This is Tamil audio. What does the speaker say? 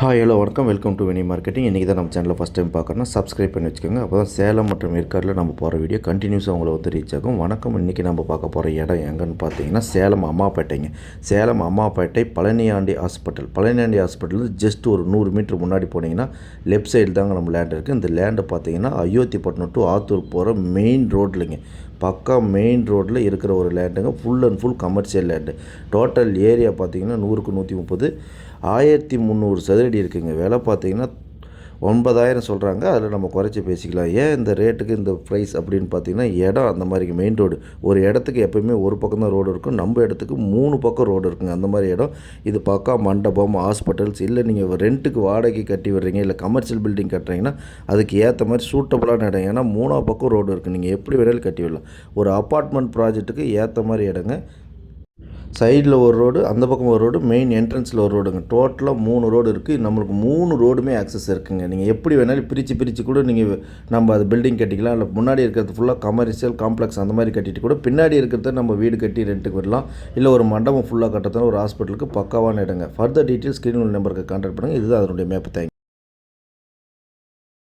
ஹாய் ஹலோ வணக்கம். வெல்கம் டு வினி மார்க்கெட்டிங் இன்றைக்கி தான் நம்ம சேனலில் ஃபஸ்ட் டைம் பார்க்குறோன்னா சப்ஸ்கிரைப் பண்ணி வச்சுக்கோங்க. அப்போ தான் சேலம் மற்றும் ஏற்காடில் நம்ம போகிற வீடியோ கண்டினியூஸாக உங்களை வந்து ரீச் ஆகும். வணக்கம். இன்றைக்கி நம்ம பார்க்க போகிற இடம் எங்கன்னு பார்த்தீங்கன்னா Salem அம்மாப்பேட்டைங்க. Salem Ammapettai Palaniyandi hospital Palaniyandi hospital just ஒரு நூறு மீட்டர் முன்னாடி போனீங்கன்னா லெஃப்ட் சைடு தாங்க நம்ம லேண்ட் இருக்குது இந்த லேண்டை பார்த்தீங்கன்னா அயோத்திப்பட்டினம் டு ஆத்தூர் போகிற மெயின் ரோட்லைங்க பக்கா மெயின் ரோட்டில் இருக்கிற ஒரு லேண்டுங்க full and full commercial land total area பார்த்தீங்கன்னா நூறுக்கு நூற்றி முப்பது. ஆயிரத்தி முந்நூறு சதுரடி இருக்குதுங்க விலை பார்த்தீங்கன்னா ஒன்பதாயிரம் சொல்கிறாங்க அதில் நம்ம குறைச்சி பேசிக்கலாம். ஏன் இந்த ரேட்டுக்கு இந்த ப்ரைஸ் அப்படின்னு பார்த்தீங்கன்னா இடம் அந்த மாதிரி மெயின் ரோடு ஒரு இடத்துக்கு எப்போயுமே ஒரு பக்கம் தான் ரோடு இருக்கும். நம்ம இடத்துக்கு மூணு பக்கம் ரோடு இருக்குங்க. அந்த மாதிரி இடம். இது பக்கா மண்டபம் ஹாஸ்பிட்டல்ஸ் இல்லை நீங்கள் ரெண்ட்டுக்கு வாடகை கட்டி விடுறீங்க இல்லை கமர்ஷியல் பில்டிங் கட்டுறீங்கன்னா அதுக்கு ஏற்ற மாதிரி சூட்டபுளான இடம். ஏன்னா மூணா பக்கம் ரோடு இருக்குது நீங்கள் எப்படி வேணாலும் கட்டி விடலாம் ஒரு அப்பார்ட்மெண்ட் ப்ராஜெக்ட்டுக்கு ஏற்ற மாதிரி இடங்க. சைடில் ஒரு ரோடு அந்த பக்கம் ஒரு ரோடு மெயின் என்ட்ரன்ஸில் ஒரு ரோடுங்க. டோட்டலாக மூணு ரோடு இருக்குது நம்மளுக்கு மூணு ரோடுமே ஆக்சஸ் இருக்குங்க. நீங்கள் எப்படி வேணாலும் பிரித்து பிரித்து கூட நீங்கள் நம்ம அது பில்டிங் கட்டிக்கலாம். இல்லை முன்னாடி இருக்கிறது ஃபுல்லாக கமர்ஷியல் காம்ப்ளெக்ஸ் அந்த மாதிரி கட்டிட்டு கூட பின்னாடி இருக்கிறத நம்ம வீடு கட்டி ரெண்ட்டுக்கு விடலாம். இல்லை ஒரு மண்டபம் ஃபுல்லாக கட்டத்தான ஒரு ஹாஸ்பிட்டலுக்கு பக்காவான இடங்க. ஃபர்தர் டீட்டெயில்ஸ் ஸ்க்ரீன் நம்பருக்கு கான்டாக்ட் பண்ணுங்கள் இதுதான் அதனுடைய மேப்பு தேங்க்